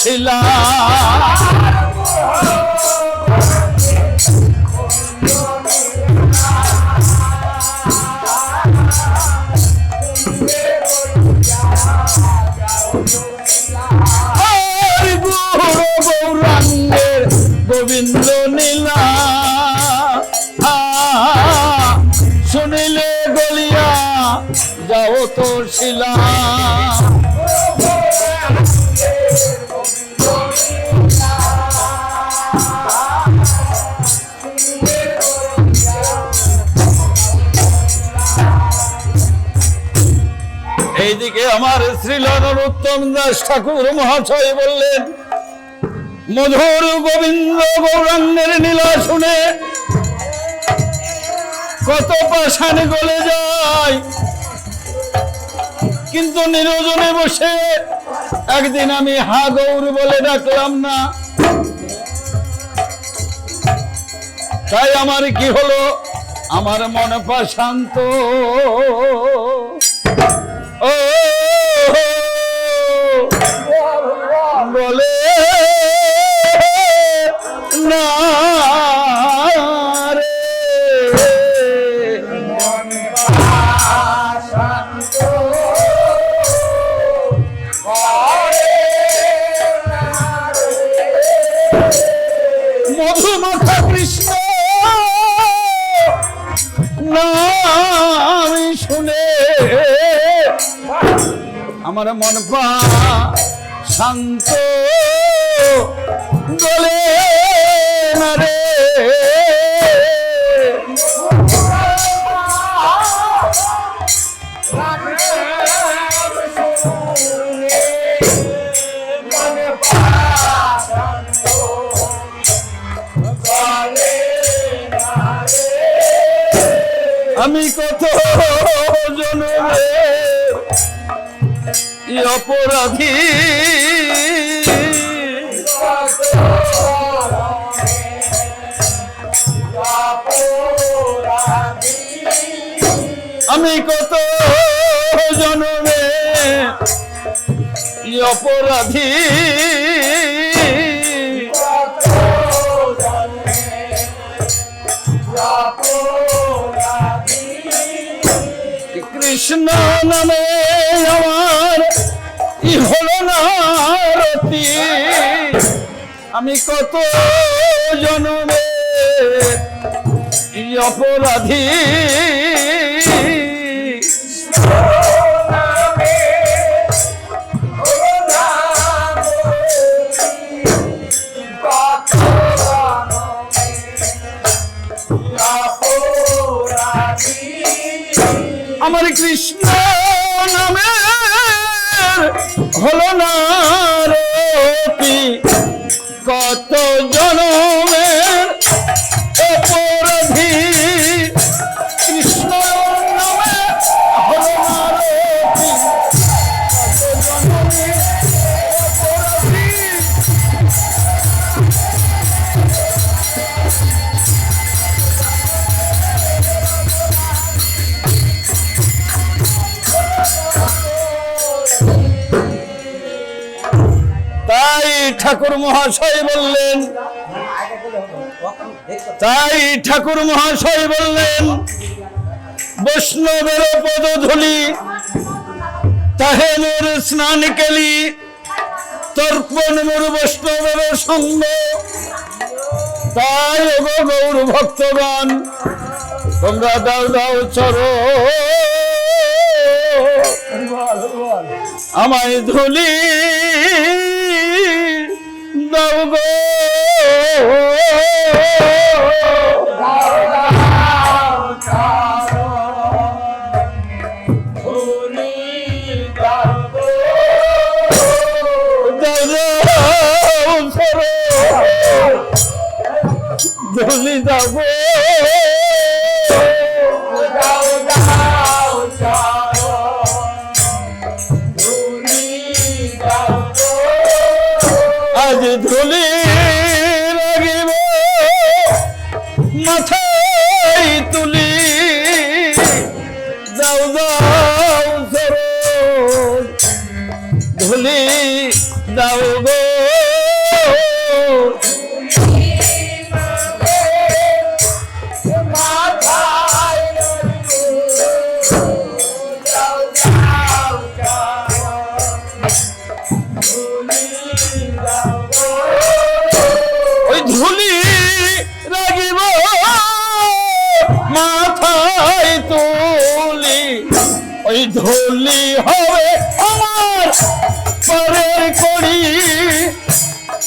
শিলা গোবিন্দ নীলা। শুনিলে গলিয়া যাও তোর শিলা। এইদিকে আমার শ্রীলন উত্তম দাস ঠাকুর মহাশয় বললেন, মধুর গোবিন্দ গৌরাঙ্গের নীলা শুনে কত পাষাণ গলে যায়। কিন্তু নিরজনে বসে একদিন আমি হা গৌর বলে ডাকলাম না। তাই আমার কি হলো? আমার মন পা শান্ত ও বলে না আমার মন শান্ত গলে রে। আমি কত জনমে অপরাধী। আমি কত জনমে অপরাধী। কৃষ্ণ নামে আমার ই হলো না আমি কত জনমে অপরাধী। আমার কৃষ্ণ নামে হলো না রতি কত জনমের অপরাধী ঠাকুর মহাশয় বললেন তাই ঠাকুর মহাশয় বললেন বৈষ্ণবের পদধূলি তাহে মোর স্নান কেলি তর্পণ মোর বৈষ্ণবের সঙ্গ। তাই গৌর ভক্তগণ তোমরা দাও দাও চরো। আমায় ধুলি দাও গো। আজ ধুলি লাগিব মাথায় ধুলি হবে আমার পরের করি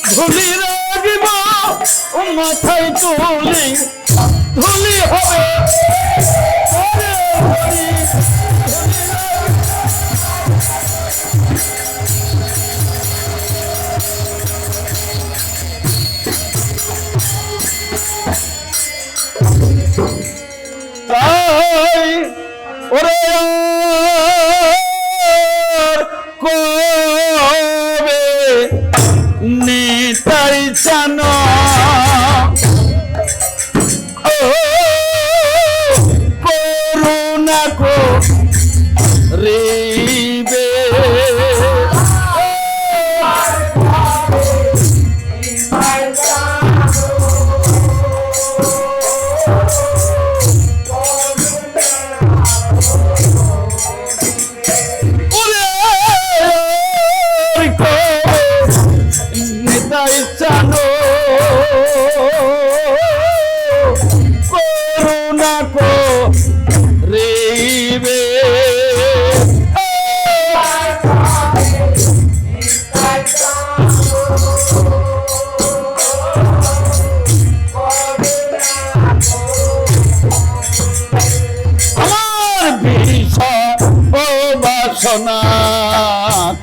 ধুলি রাগিব মাথায় তুলি। ধুলি হবে তাই ওরে I know. বাসনা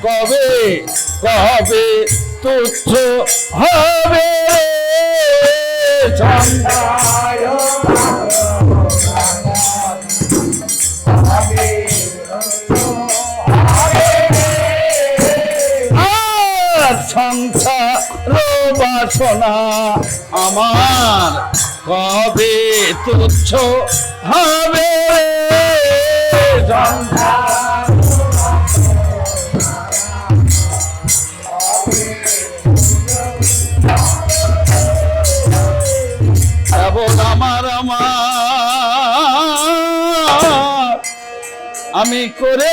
কবে কবে তুচ্ছ হবে? সন্ধ্যায় বাসনা আমার কবে তুচ্ছ হবে? আমি করে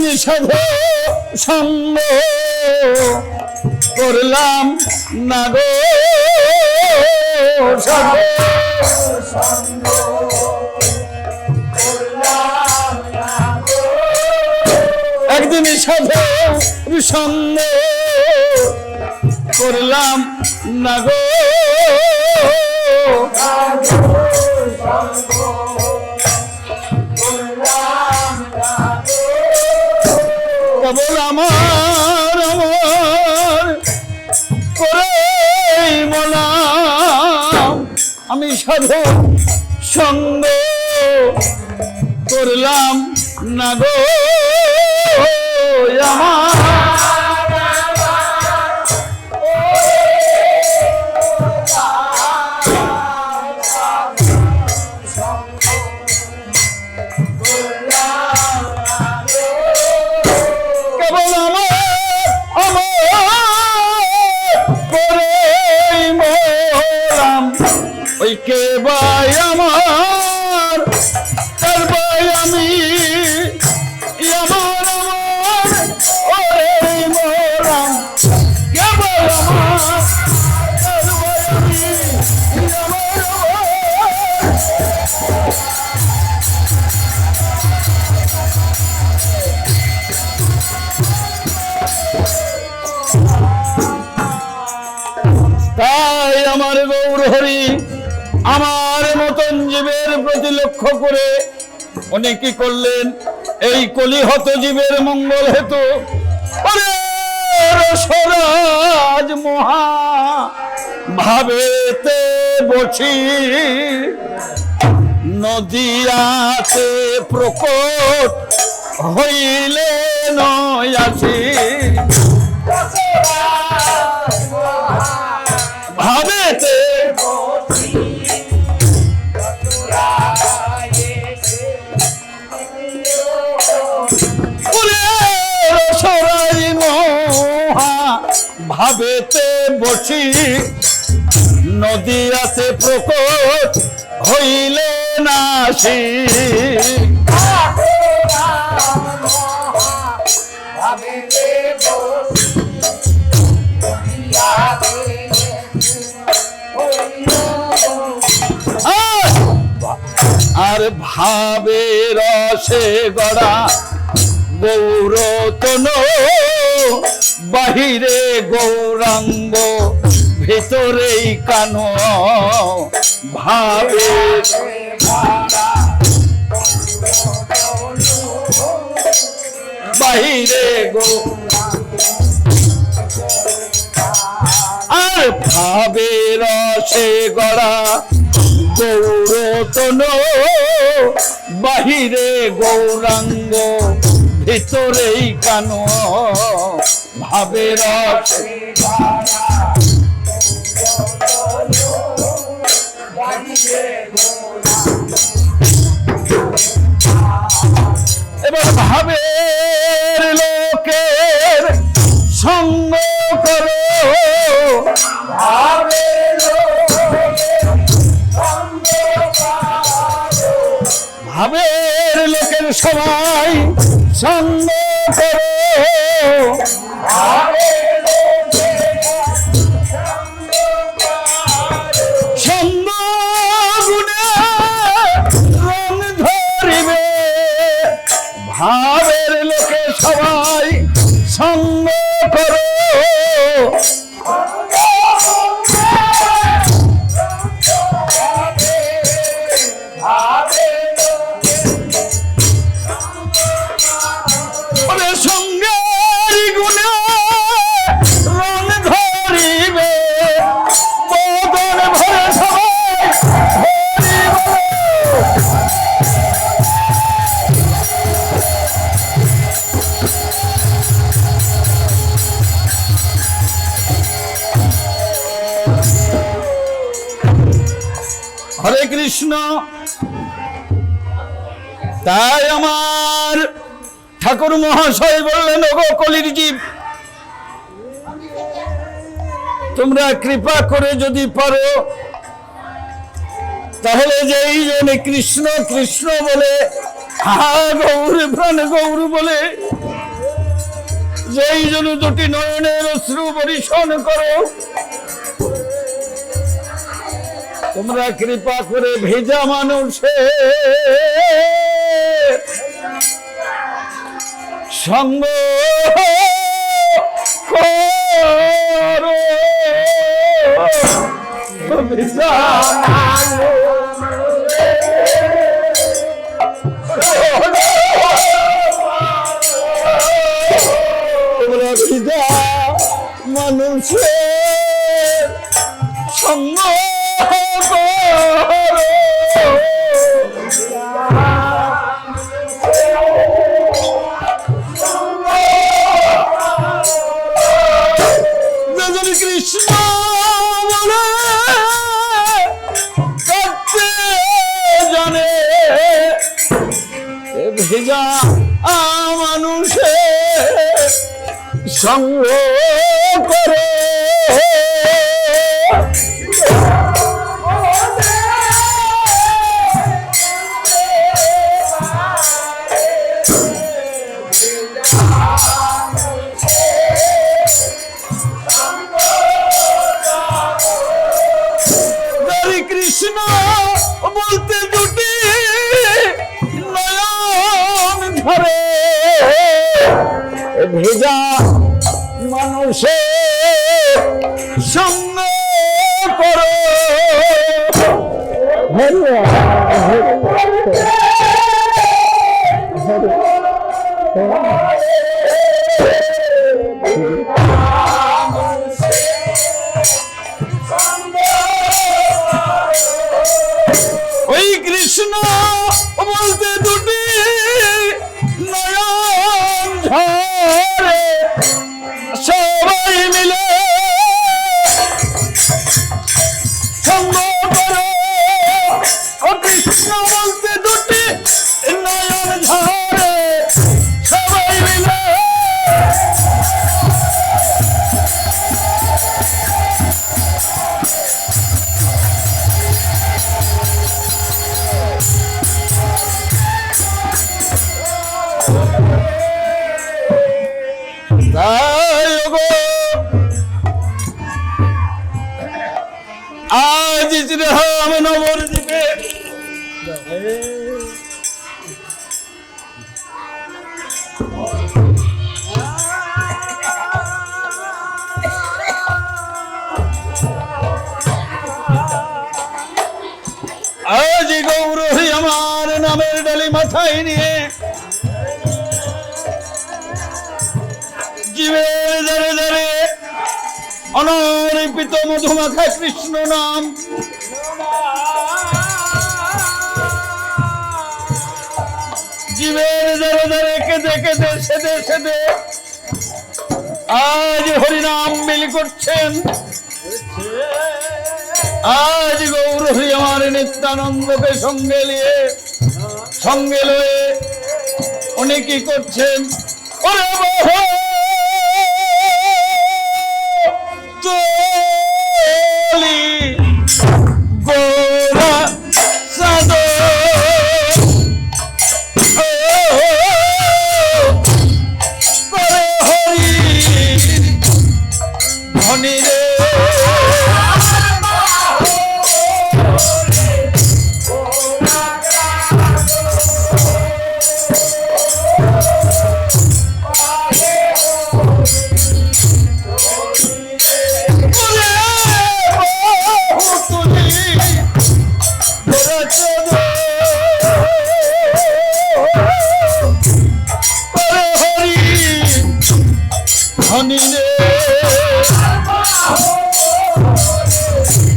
একদিন সাধু সঙ্গ করলাম না গো সাধু সাধু সঙ্গ করলাম না গো কেবল আমার আমার করে মনাম আমি সাধু সঙ্গ করলাম না গো আমার। লক্ষ্য করে উনি কি করলেন? এই কলিহত জীবের মঙ্গল হেতু। ওরে রসরাজ মহা ভাবেতে বসি নদিয়াতে প্রকট হইলে নয়াসি ভাবেতে ভাবেতে নদী আছে প্রকট হইলে নাসি আর ভাবে রসে গড়া গৌরতন। বাহিরে গৌরাঙ্গ, ভিতরেই কানো। ভাবে বাহিরে গো আর ভাবে রসে গড়া গৌরতন। বাহিরে গৌরাঙ্গ, ভিতরেই কানো। রসে। এবার ভাবের লোকের সঙ্গ করো। ভাবের লোকের সবাই সঙ্গ ভাবের লোকে সবাই সঙ্গ হরে কৃষ্ণ। তাই আমার ঠাকুর মহাশয় বললেন, ওগো কলির জীব, তোমরা কৃপা করে যদি পারো, তাহলে যেই জনে কৃষ্ণ কৃষ্ণ বলে, হা গৌর, প্রাণ গৌর বলে, যেই জন দুটি নয়নের অশ্রু পরিশন করো তোমরা কৃপা করে ভেজা মানুষে সঙ্গ করো। ভেজা সঙ্গ করে অনর্পিত মধুমাখা কৃষ্ণ নাম। জীবের দারে কেঁদে কেঁদে, সেদে সেদে। আজ হরিনাম মিল করছেন। আজ গৌর হরি আমার নিত্যানন্দকে সঙ্গে নিয়ে। সঙ্গে লয়ে উনি কি করছেন। ওরে বাবা! আনন্দে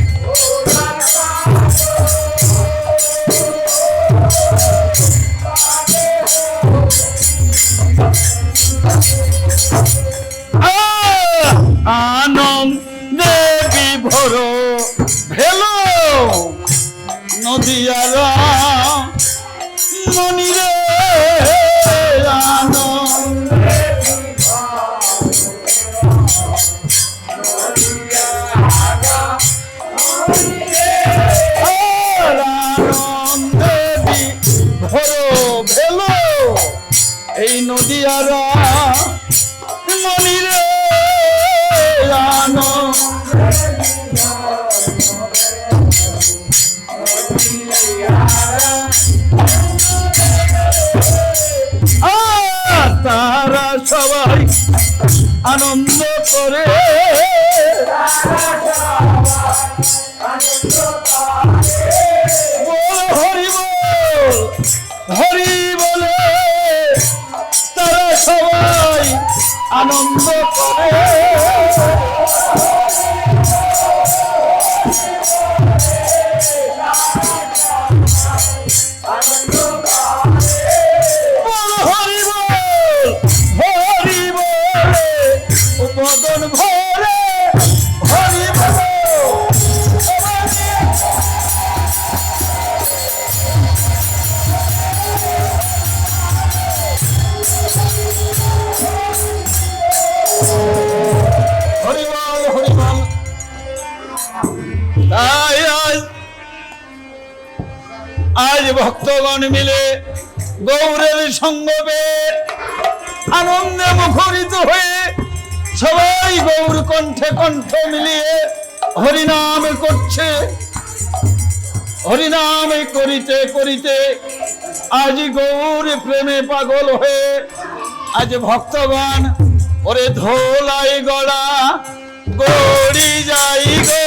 আনন্দ করে মিলে গৌরের সঙ্গ আনন্দে মুখরিত হয়ে সবাই গৌর কণ্ঠে কণ্ঠ মিলিয়ে হরিনাম করছে। হরিনাম করিতে করিতে আজ গৌর প্রেমে পাগল হয়ে আজ ভক্তগণ ওরে ধোলাই গড়া গড়ি যাই গো